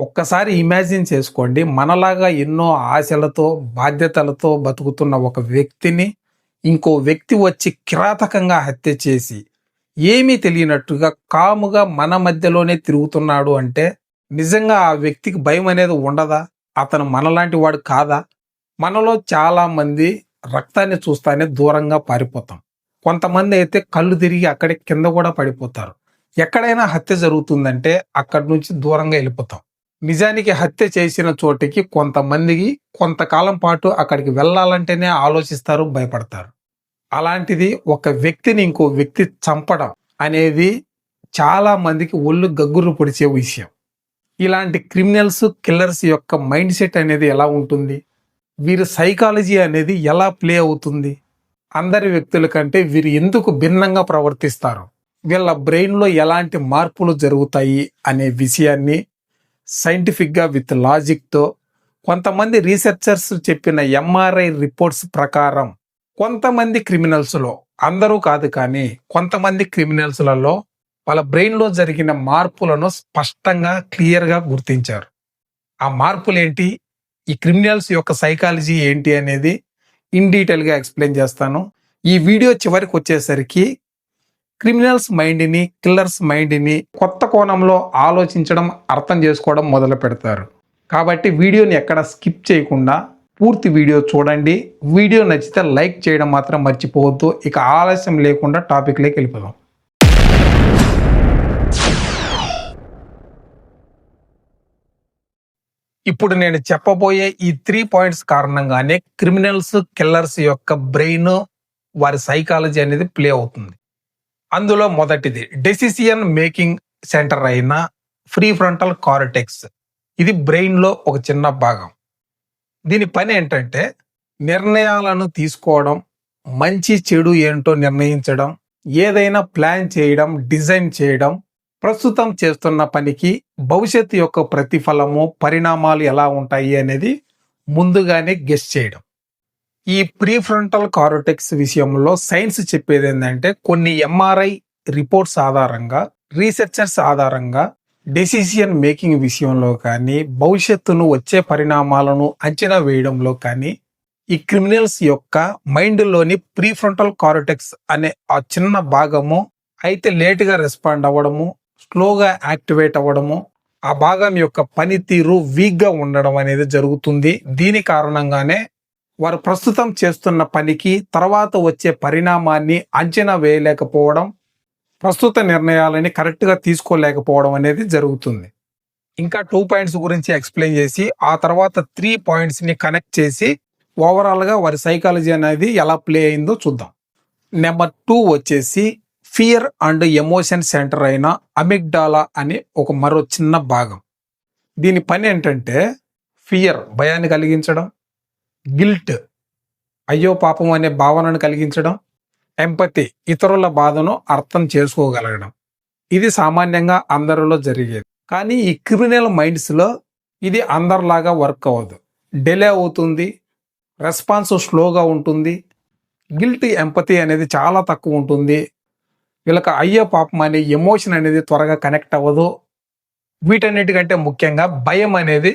ఒక్కసారి ఇమాజిన్ చేసుకోండి. మనలాగా ఎన్నో ఆశలతో బాధ్యతలతో బతుకుతున్న ఒక వ్యక్తిని ఇంకో వ్యక్తి వచ్చి కిరాతకంగా హత్య చేసి ఏమీ తెలియనట్టుగా కాముగా మన మధ్యలోనే తిరుగుతున్నాడు అంటే నిజంగా ఆ వ్యక్తికి భయం అనేది ఉండదా? అతను మనలాంటి వాడు కాదా? మనలో చాలామంది రక్తాన్ని చూస్తానే దూరంగా పారిపోతాం. కొంతమంది అయితే కళ్ళు తిరిగి అక్కడే కింద కూడా పడిపోతారు. ఎక్కడైనా హత్య జరుగుతుందంటే అక్కడి నుంచి దూరంగా వెళ్ళిపోతాం. నిజానికి హత్య చేసిన చోటికి కొంతమందికి కొంతకాలం పాటు అక్కడికి వెళ్ళాలంటేనే ఆలోచిస్తారు భయపడతారు. అలాంటిది ఒక వ్యక్తిని ఇంకో వ్యక్తి చంపడం అనేది చాలా మందికి ఒళ్ళు గగ్గురు పొడిచే విషయం. ఇలాంటి క్రిమినల్స్ కిల్లర్స్ యొక్క మైండ్ సెట్ అనేది ఎలా ఉంటుంది? వీరి సైకాలజీ అనేది ఎలా ప్లే అవుతుంది? అందరి వ్యక్తుల కంటే వీరు ఎందుకు భిన్నంగా ప్రవర్తిస్తారు? వీళ్ళ బ్రెయిన్లో ఎలాంటి మార్పులు జరుగుతాయి అనే విషయాన్ని సైంటిఫిక్గా విత్ లాజిక్తో కొంతమంది రీసెర్చర్స్ చెప్పిన ఎంఆర్ఐ రిపోర్ట్స్ ప్రకారం కొంతమంది క్రిమినల్స్లో అందరూ కాదు కానీ కొంతమంది క్రిమినల్స్లలో వాళ్ళ బ్రెయిన్లో జరిగిన మార్పులను స్పష్టంగా క్లియర్గా గుర్తించారు. ఆ మార్పులు ఏంటి ఈ క్రిమినల్స్ యొక్క సైకాలజీ ఏంటి అనేది ఇన్ డీటెయిల్గా ఎక్స్ప్లెయిన్ చేస్తాను. ఈ వీడియో చివరికి వచ్చేసరికి క్రిమినల్స్ మైండ్ని కిల్లర్స్ మైండ్ని కొత్త కోణంలో ఆలోచించడం అర్థం చేసుకోవడం మొదలు పెడతారు. కాబట్టి వీడియోని ఎక్కడ స్కిప్ చేయకుండా పూర్తి వీడియో చూడండి. వీడియో నచ్చితే లైక్ చేయడం మాత్రం మర్చిపోవద్దు. ఇక ఆలస్యం లేకుండా టాపిక్లోకి వెళ్ళిపోదాం. ఇప్పుడు నేను చెప్పబోయే ఈ త్రీ పాయింట్స్ కారణంగానే క్రిమినల్స్ కిల్లర్స్ యొక్క బ్రెయిన్ వారి సైకాలజీ అనేది ప్లే అవుతుంది. అందులో మొదటిది డెసిసియన్ మేకింగ్ సెంటర్ అయిన ఫ్రీ ఫ్రంటల్ కార్టెక్స్ ఇది బ్రెయిన్లో ఒక చిన్న భాగం. దీని పని ఏంటంటే నిర్ణయాలను తీసుకోవడం మంచి చెడు ఏంటో నిర్ణయించడం ఏదైనా ప్లాన్ చేయడం డిజైన్ చేయడం ప్రస్తుతం చేస్తున్న పనికి భవిష్యత్తు యొక్క ప్రతిఫలము పరిణామాలు ఎలా ఉంటాయి అనేది ముందుగానే గెస్ చేయడం. ఈ ప్రీఫ్రంటల్ కారోటెక్స్ విషయంలో సైన్స్ చెప్పేది ఏంటంటే కొన్ని ఎంఆర్ఐ రిపోర్ట్స్ ఆధారంగా రీసెర్చర్స్ ఆధారంగా డెసిషన్ మేకింగ్ విషయంలో కానీ భవిష్యత్తును వచ్చే పరిణామాలను అంచనా వేయడంలో కానీ ఈ క్రిమినల్స్ యొక్క మైండ్లోని ప్రీఫ్రంటల్ కారోటెక్స్ అనే ఆ చిన్న భాగము అయితే లేటుగా రెస్పాండ్ అవ్వడము స్లోగా యాక్టివేట్ అవ్వడము ఆ భాగం యొక్క పనితీరు వీక్గా ఉండడం అనేది జరుగుతుంది. దీని కారణంగానే వారు ప్రస్తుతం చేస్తున్న పనికి తర్వాత వచ్చే పరిణామాన్ని అంచనా వేయలేకపోవడం ప్రస్తుత నిర్ణయాలని కరెక్ట్గా తీసుకోలేకపోవడం అనేది జరుగుతుంది. ఇంకా టూ పాయింట్స్ గురించి ఎక్స్ప్లెయిన్ చేసి ఆ తర్వాత త్రీ పాయింట్స్ని కనెక్ట్ చేసి ఓవరాల్గా వారి సైకాలజీ అనేది ఎలా ప్లే అయిందో చూద్దాం. నెంబర్ టూ వచ్చేసి ఫియర్ అండ్ ఎమోషన్ సెంటర్ అయిన అమిగ్డాలా అనే ఒక మరో చిన్న భాగం. దీని పని ఏంటంటే ఫియర్ భయాన్ని కలిగించడం గిల్ట్. అయ్యో పాపం అనే భావనను కలిగించడం ఎంపతి ఇతరుల బాధను అర్థం చేసుకోగలగడం. ఇది సామాన్యంగా అందరిలో జరిగేది. కానీ ఈ క్రిమినల్ మైండ్స్లో ఇది అందరిలాగా వర్క్ అవ్వదు. డిలే అవుతుంది రెస్పాన్స్ స్లోగా ఉంటుంది గిల్ట్ ఎంపతి అనేది చాలా తక్కువ ఉంటుంది. వీళ్ళకి అయ్యో పాపం అనే ఎమోషన్ అనేది త్వరగా కనెక్ట్ అవ్వదు. వీటన్నిటికంటే ముఖ్యంగా భయం అనేది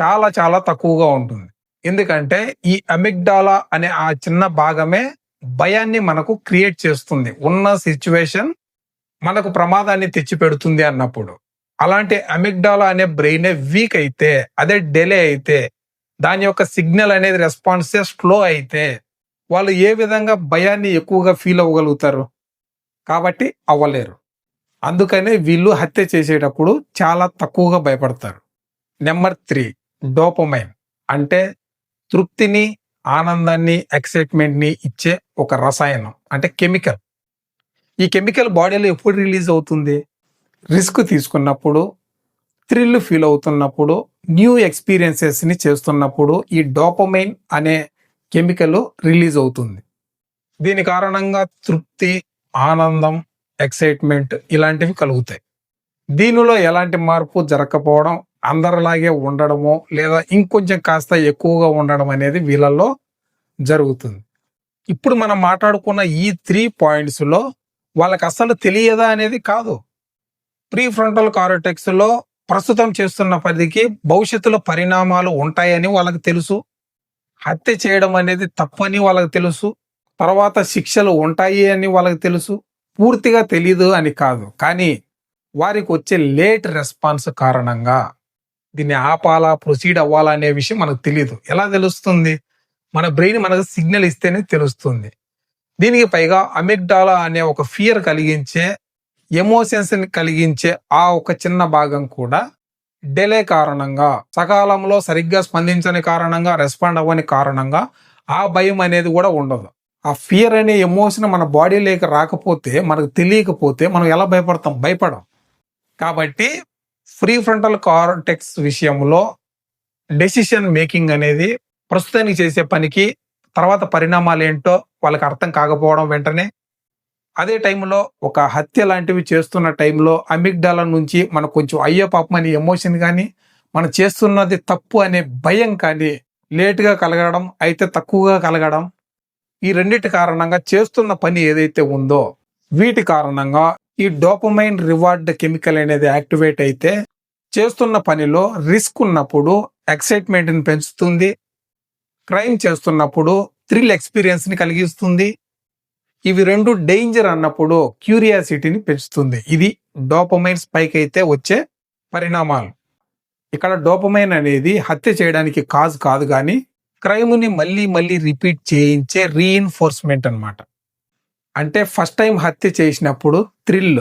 చాలా చాలా తక్కువగా ఉంటుంది. ఎందుకంటే ఈ అమిగ్డాలా అనే ఆ చిన్న భాగమే భయాన్ని మనకు క్రియేట్ చేస్తుంది. ఉన్న సిచ్యువేషన్ మనకు ప్రమాదాన్ని తెచ్చి పెడుతుంది అన్నప్పుడు. అలాంటి అమిగ్డాలా అనే బ్రెయిన్ వీక్ అయితే అదే డెలే అయితే దాని యొక్క సిగ్నల్ అనేది రెస్పాన్స్ స్లో అయితే వాళ్ళు ఏ విధంగా భయాన్ని ఎక్కువగా ఫీల్ అవ్వగలుగుతారు? కాబట్టి అవ్వలేరు. అందుకనే వీళ్ళు హత్య చేసేటప్పుడు చాలా తక్కువగా భయపడతారు. Number three dopamine. అంటే తృప్తిని ఆనందాన్ని ఎక్సైట్మెంట్ని ఇచ్చే ఒక రసాయనం అంటే కెమికల్. ఈ కెమికల్ బాడీలో ఎప్పుడు రిలీజ్ అవుతుంది? రిస్క్ తీసుకున్నప్పుడు థ్రిల్ ఫీల్ అవుతున్నప్పుడు న్యూ ఎక్స్పీరియన్సెస్ని చేస్తున్నప్పుడు ఈ డోపమైన్ అనే కెమికల్ రిలీజ్ అవుతుంది. దీని కారణంగా తృప్తి ఆనందం ఎక్సైట్మెంట్ ఇలాంటివి కలుగుతాయి. దీనిలో ఎలాంటి మార్పు జరగకపోవడం అందరిలాగే ఉండడము లేదా ఇంకొంచెం కాస్త ఎక్కువగా ఉండడం అనేది వీళ్ళల్లో జరుగుతుంది. ఇప్పుడు మనం మాట్లాడుకున్న ఈ త్రీ పాయింట్స్లో వాళ్ళకి అసలు తెలియదా అనేది కాదు. ప్రీ ఫ్రంటల్ కార్టెక్స్లో ప్రస్తుతం చేస్తున్న పరిధికి భవిష్యత్తులో పరిణామాలు ఉంటాయని వాళ్ళకి తెలుసు. హత్య చేయడం అనేది తప్పని వాళ్ళకి తెలుసు. తర్వాత శిక్షలు ఉంటాయి అని వాళ్ళకి తెలుసు. పూర్తిగా తెలీదు అని కాదు. కానీ వారికి వచ్చే లేట్ రెస్పాన్స్ కారణంగా దీన్ని ఆపాలా ప్రొసీడ్ అవ్వాలా అనే విషయం మనకు తెలియదు ఎలా తెలుస్తుంది? మన బ్రెయిన్ మనకు సిగ్నల్ ఇస్తేనే తెలుస్తుంది. దీనికి పైగా అమెగ్డాలా అనే ఒక ఫియర్ కలిగించే ఎమోషన్స్ని కలిగించే ఆ ఒక చిన్న భాగం కూడా డెలే కారణంగా సకాలంలో సరిగ్గా స్పందించని కారణంగా రెస్పాండ్ అవ్వని కారణంగా ఆ భయం అనేది కూడా ఉండదు. ఆ ఫియర్ అనే ఎమోషన్ మన బాడీలోకి రాకపోతే మనకు తెలియకపోతే మనం ఎలా భయపడతాం? భయపడం. కాబట్టి ఫ్రీ ఫ్రంటల్ కార్టెక్స్ విషయంలో డెసిషన్ మేకింగ్ అనేది ప్రస్తుతానికి చేసే పనికి తర్వాత పరిణామాలు ఏంటో వాళ్ళకి అర్థం కాకపోవడం వెంటనే అదే టైంలో ఒక హత్య లాంటివి చేస్తున్న టైంలో అమిగ్డాల నుంచి మనకు కొంచెం అయ్యో పాపం అనే ఎమోషన్ కానీ మనం చేస్తున్నది తప్పు అనే భయం కానీ లేటుగా కలగడం అయితే తక్కువగా కలగడం ఈ రెండింటి కారణంగా చేస్తున్న పని ఏదైతే ఉందో వీటి కారణంగా ఈ డోపమైన్ రివార్డ్ కెమికల్ అనేది యాక్టివేట్ అయితే చేస్తున్న పనిలో రిస్క్ ఉన్నప్పుడు ఎక్సైట్మెంట్ని పెంచుతుంది క్రైమ్ చేస్తున్నప్పుడు థ్రిల్ ఎక్స్పీరియన్స్ని కలిగిస్తుంది. ఇవి రెండు డేంజర్ అన్నప్పుడు క్యూరియాసిటీని పెంచుతుంది. ఇది డోపమైన్ స్పైక్ అయితే వచ్చే పరిణామాలు. ఇక్కడ డోపమైన్ అనేది హత్య చేయడానికి కాజ్ కాదు కానీ క్రైమ్ని మళ్ళీ మళ్ళీ రిపీట్ చేయించే రీఇన్ఫోర్స్మెంట్ అన్నమాట. అంటే ఫస్ట్ టైం హత్య చేసినప్పుడు థ్రిల్.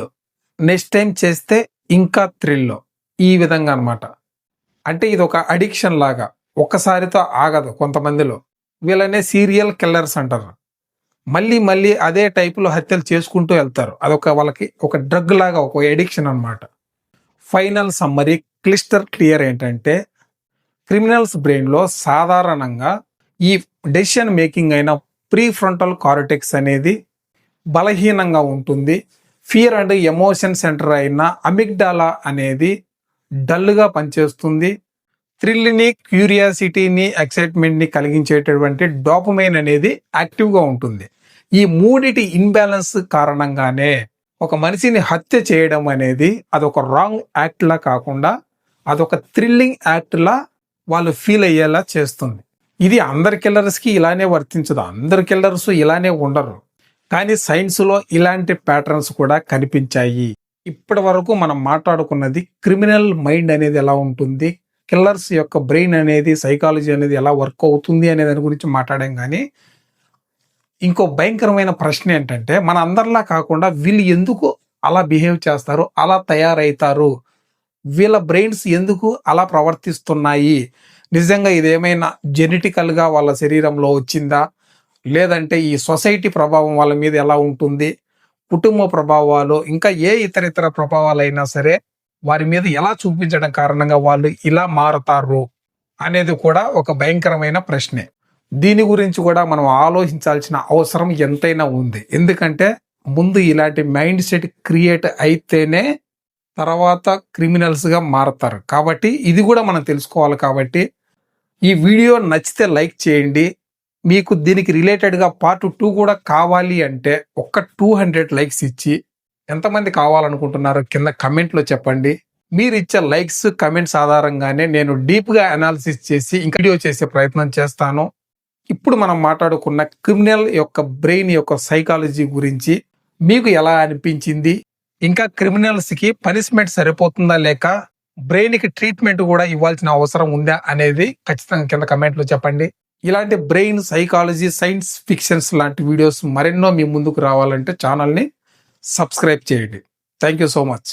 నెక్స్ట్ టైం చేస్తే ఇంకా థ్రిల్. ఈ విధంగా అన్నమాట. అంటే ఇది ఒక అడిక్షన్ లాగా. ఒక్కసారితో ఆగదు కొంతమందిలో. వీళ్ళనే సీరియల్ కిల్లర్స్ అంటారు. మళ్ళీ మళ్ళీ అదే టైపులో హత్యలు చేసుకుంటూ వెళ్తారు. అదొక వాళ్ళకి ఒక డ్రగ్ లాగా ఒక ఎడిక్షన్ అన్నమాట. ఫైనల్ సమ్మరీ క్లిస్టర్ క్లియర్ ఏంటంటే క్రిమినల్స్ బ్రెయిన్లో సాధారణంగా ఈ డెసిషన్ మేకింగ్ అయిన ప్రీ ఫ్రంటల్ కార్టెక్స్ అనేది బలహీనంగా ఉంటుంది. ఫియర్ అండ్ ఎమోషన్ సెంటర్ అయిన అమిగ్డాలా అనేది డల్గా పనిచేస్తుంది. థ్రిల్ని క్యూరియాసిటీని ఎక్సైట్మెంట్ని కలిగించేటటువంటి డోపమైన్ అనేది యాక్టివ్గా ఉంటుంది. ఈ మూడిటి ఇన్బ్యాలెన్స్ కారణంగానే ఒక మనిషిని హత్య చేయడం అనేది అదొక రాంగ్ యాక్ట్లా కాకుండా అదొక థ్రిల్లింగ్ యాక్ట్లా వాళ్ళు ఫీల్ అయ్యేలా చేస్తుంది. ఇది అందరి కిల్లర్స్కి ఇలానే వర్తించదు. అందరి కిల్లర్స్ ఇలానే ఉండరు. కానీ సైన్స్లో ఇలాంటి ప్యాటర్న్స్ కూడా కనిపించాయి. ఇప్పటి వరకు మనం మాట్లాడుకున్నది క్రిమినల్ మైండ్ అనేది ఎలా ఉంటుంది కిల్లర్స్ యొక్క బ్రెయిన్ అనేది సైకాలజీ అనేది ఎలా వర్క్ అవుతుంది అనే దాని గురించి మాట్లాడాం కానీ ఇంకో భయంకరమైన ప్రశ్న ఏంటంటే మన అందరిలా కాకుండా వీళ్ళు ఎందుకు అలా బిహేవ్ చేస్తారు అలా తయారవుతారు వీళ్ళ బ్రెయిన్స్ ఎందుకు అలా ప్రవర్తిస్తున్నాయి? నిజంగా ఇదేమైనా జెనెటికల్గా వాళ్ళ శరీరంలో వచ్చిందా? లేదంటే ఈ సొసైటీ ప్రభావం వాళ్ళ మీద ఎలా ఉంటుంది? కుటుంబ ప్రభావాలు ఇంకా ఏ ఇతర ఇతర ప్రభావాలైనా సరే వారి మీద ఎలా చూపించడం కారణంగా వాళ్ళు ఇలా మారతారు అనేది కూడా ఒక భయంకరమైన ప్రశ్నే. దీని గురించి కూడా మనం ఆలోచించాల్సిన అవసరం ఎంతైనా ఉంది. ఎందుకంటే ముందు ఇలాంటి మైండ్ సెట్ క్రియేట్ అయితేనే తర్వాత క్రిమినల్స్గా మారతారు. కాబట్టి ఇది కూడా మనం తెలుసుకోవాలి కాబట్టి ఈ వీడియో నచ్చితే లైక్ చేయండి. మీకు దీనికి రిలేటెడ్గా పార్ట్ టూ కూడా కావాలి అంటే ఒక్క టూ హండ్రెడ్ లైక్స్ ఇచ్చి ఎంతమంది కావాలనుకుంటున్నారో కింద కమెంట్లో చెప్పండి. మీరు ఇచ్చే లైక్స్ కమెంట్స్ ఆధారంగానే నేను డీప్గా అనాలిసిస్ చేసి ఇంకా వీడియో చేసే ప్రయత్నం చేస్తాను. ఇప్పుడు మనం మాట్లాడుకున్న క్రిమినల్ యొక్క బ్రెయిన్ యొక్క సైకాలజీ గురించి మీకు ఎలా అనిపించింది? ఇంకా క్రిమినల్స్కి పనిష్మెంట్ సరిపోతుందా లేక బ్రెయిన్కి ట్రీట్మెంట్ కూడా ఇవ్వాల్సిన అవసరం ఉందా అనేది ఖచ్చితంగా కింద కమెంట్లో చెప్పండి. ఇలాంటి బ్రెయిన్ సైకాలజీ సైన్స్ ఫిక్షన్స్ లాంటి వీడియోస్ మరెన్నో మీ ముందుకు రావాలంటే ఛానల్ని సబ్స్క్రైబ్ చేయండి. Thank you so much.